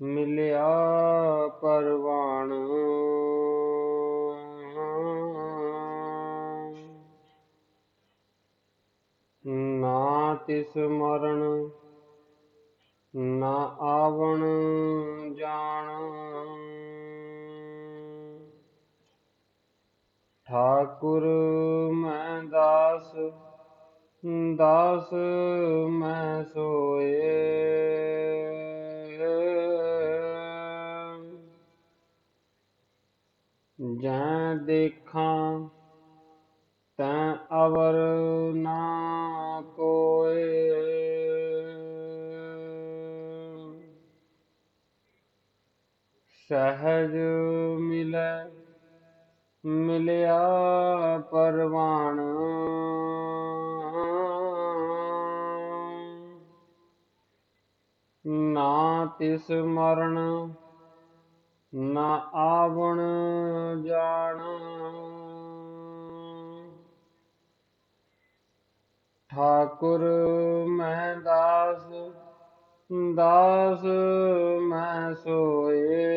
ਮਿਲਿਆ ਪਰਵਾਣ ਨਾ ਤਿਸ ਮਰਨ ਨਾ ਆਵਣ ਜਾਣ। ਠਾਕੁਰ ਮੈਂ ਦਾਸ ਦਾਸ ਮੈਂ ਸੋਏ। ਦੇਖਾਂ ਤੈ ਅਵਰ ਨਾ ਕੋਏ। ਸਹਿਜ ਮਿਲੈ ਮਿਲਿਆ ਪਰਵਾਣ ਨਾ ਤਿਸ ਮਰਨ ਨਾ ਆਵਣ ਜਾਣ। ਠਾਕੁਰ ਮੈਂ ਦਾਸ ਦਾਸ ਮੈਂ ਸੋਏ।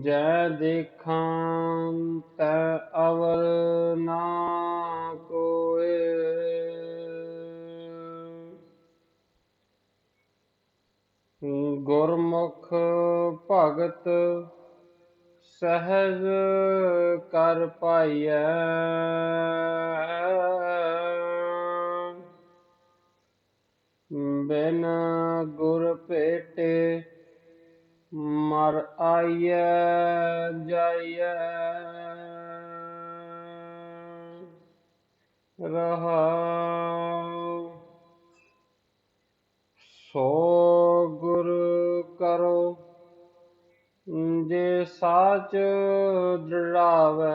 ਜੈ ਦੇਖਾਂ ਸਹਿਜ ਕਰ ਪਾਈਐ। ਬਿਨ ਗੁਰ ਭੇਟੇ ਮਰ ਆਈਐ ਜਾਈਐ। ਰਹਾਉ ਸੋ ਸਾਚ ਦ੍ਰਿੜਾਵੈ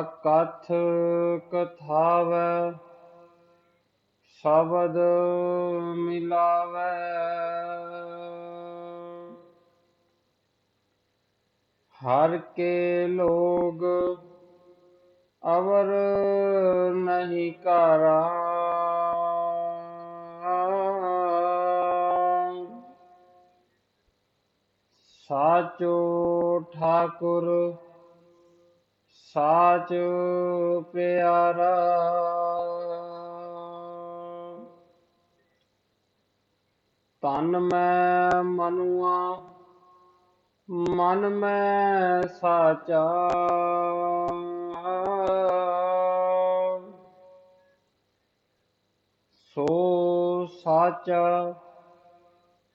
ਅਕਥ ਕਥਾਵੈ ਸ਼ਬਦ ਮਿਲਾਵੈ। ਹਰ ਕੇ ਲੋਗ ਅਵਰ ਨਹੀਂ ਕਾਰਾ। ਸਾਚੋ ਠਾਕੁਰ ਸਾਚ ਪਿਆਰਾ। ਤਨ ਮੈਂ ਮਨੁਆ ਮਨ ਮੈਂ ਸਾਚਾ। ਸੋ ਸਾਚਾ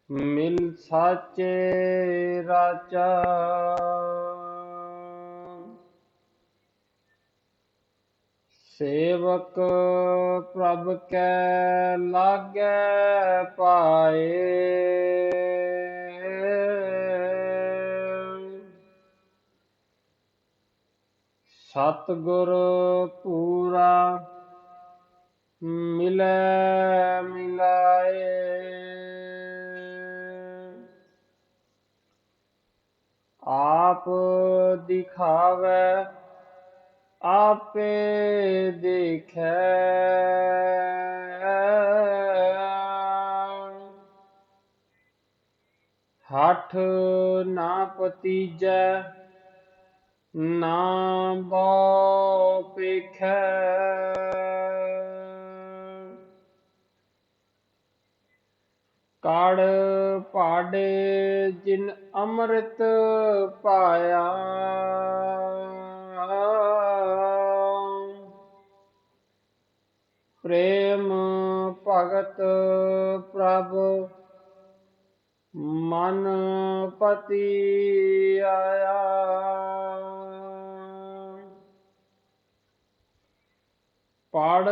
ਮਿਲ ਸਾਚੇ ਰਾਚਾ ਸੇਵਕ ਪ੍ਰਭ ਕੈ ਲਾਗੈ ਪਾਏ ਸਤਿਗੁਰ ਪੂਰਾ ਮਿਲੈ ਮਿਲਾਏ। ਦਿਖਾਵੇ ਆਪੇ ਦੇਖੈ। ਹੱਠ ਨਾ ਪਤੀਜੈ ਨਾ ਬੋ ਪੇਖੈ। ਕੜ ਪਾੜੇ ਜਿਨ ਅੰਮ੍ਰਿਤ ਪਾਇਆ। ਪ੍ਰੇਮ ਭਗਤ ਪ੍ਰਭ ਮਨ ਪਤੀ ਆਇਆ। ਪੜ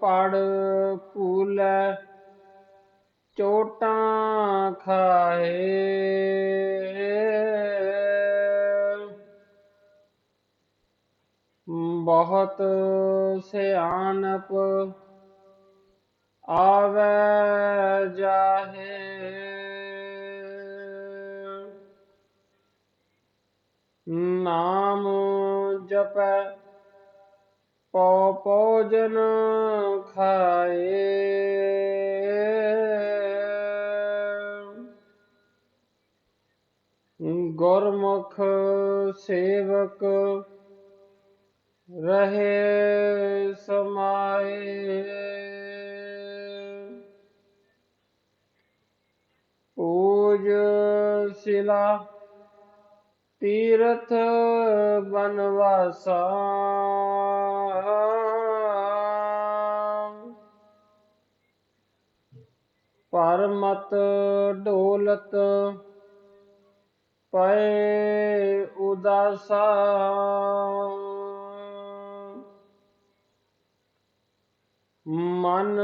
ਪੜ ਭੂਲੈ ਚੋਟਾਂ ਖਾਏ। ਬਹੁਤ ਸਿਆਣਪ ਆਵੇ ਜਾਹੇ। ਨਾਮ ਜਪੈ ਪਉ ਭੋਜਨ ਖਾਏ। ਗੁਰਮੁਖ ਸੇਵਕ ਰਹੇ ਸਮਾਏ। ਪੂਜ ਸਿਲਾ ਤੀਰਥ ਬਨਵਾਸਾ। ਪਰਮਤ ਢੋਲਤ ਪਏ ਉਦਾਸਾ ਮਨ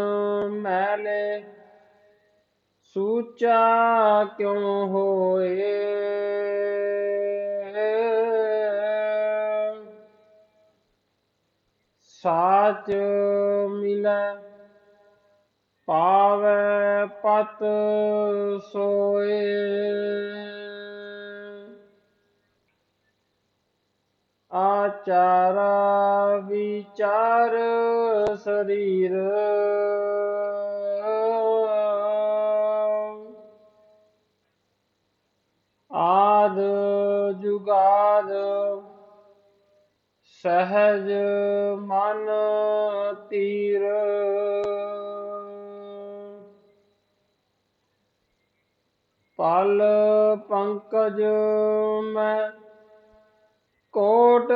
ਮੈਲੇ ਸੂਚਾ ਕਿਉ ਹੋਏ? ਸਾਚ ਮਿਲੈ ਪਾਵੈ ਪਤ ਸੋਏ। ਆਚਾਰਾ ਵਿਚਾਰ ਸਰੀਰ। ਆਦ ਜੁਗਾਦ ਸਹਜ ਮਨ ਤੀਰ। ਪਲ ਪੰਕਜ ਮੈਂ ਕੋਟ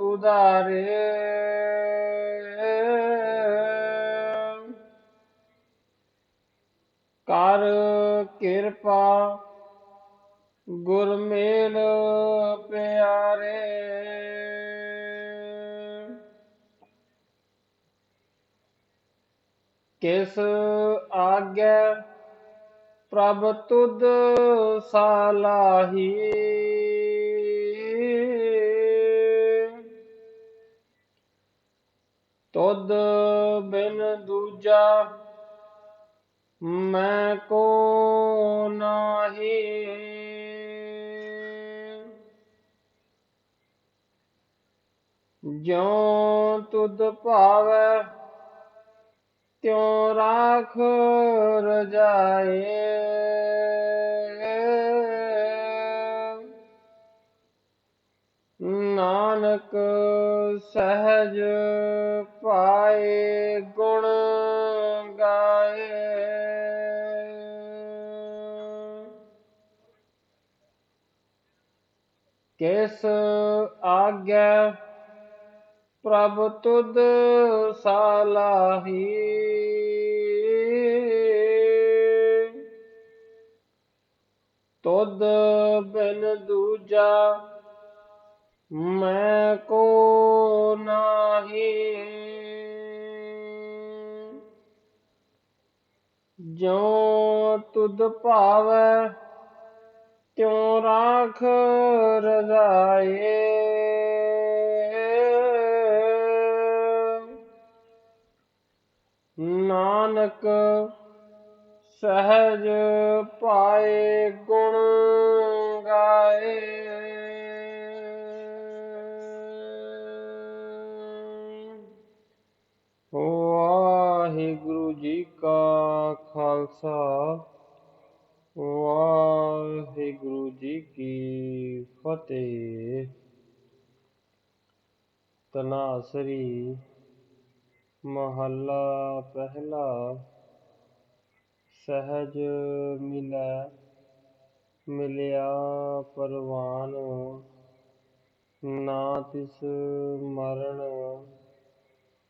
ਉਦਾਰੇ ਕਰ ਕਿਰਪਾ ਗੁਰਮੇਲ ਪਿਆਰੇ। ਕਿਸ ਆਗੈ ਪ੍ਰਭ ਤੁਧ ਸਾਲਾਹੀ ਤੁਧ ਬਿਨ ਦੂਜਾ ਮੈਂ ਕੋ ਨਾਹੀ। ਜਿਉ ਤੁਧ ਭਾਵੈ ਤਿਉ ਰਾਖ ਰਜਾਏ। ਨਾਨਕ ਸਹਿਜ ਪਾਏ ਗੁਣ ਗਾਏ। ਕਿਸ ਆਗਿਆ ਪ੍ਰਭ ਤੁਧ ਸਾਲਾਹੀ। ਤੁਧ ਬਿਨ ਦੂਜਾ ਮੈਂ ਕੋ ਨਾਹੀ। ਜੋ ਤੁਧ ਭਾਵੈ ਤਿਉ ਰਾਖ ਰਜ਼ਾਏ। ਨਾਨਕ ਸਹਿਜ ਪਾਏ ਗੁਣ ਗਾਏ। ਖਾਲਸਾ। ਵਾਹਿਗੁਰੂ ਜੀ ਕੀ ਫਤਿਹ। ਤਨਾਸਰੀ ਮਹੱਲਾ ਪਹਿਲਾ। ਸਹਿਜ ਮਿਲੈ, ਮਿਲਿਆ ਪਰਵਾਨ। ਨਾ ਤਿਸ ਮਰਨ,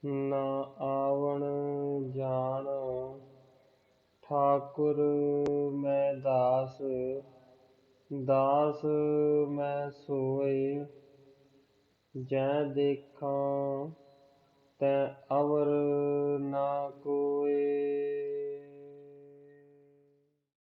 ਨਾ ਆਵਣ ਜਾਣ। ਠਾਕੁਰ ਮੈਂ ਦਾਸ ਦਾਸ ਮੈਂ ਸੋਏ ਜੈ ਦੇਖਾਂ ਤੈ ਅਵਰ ਨਾ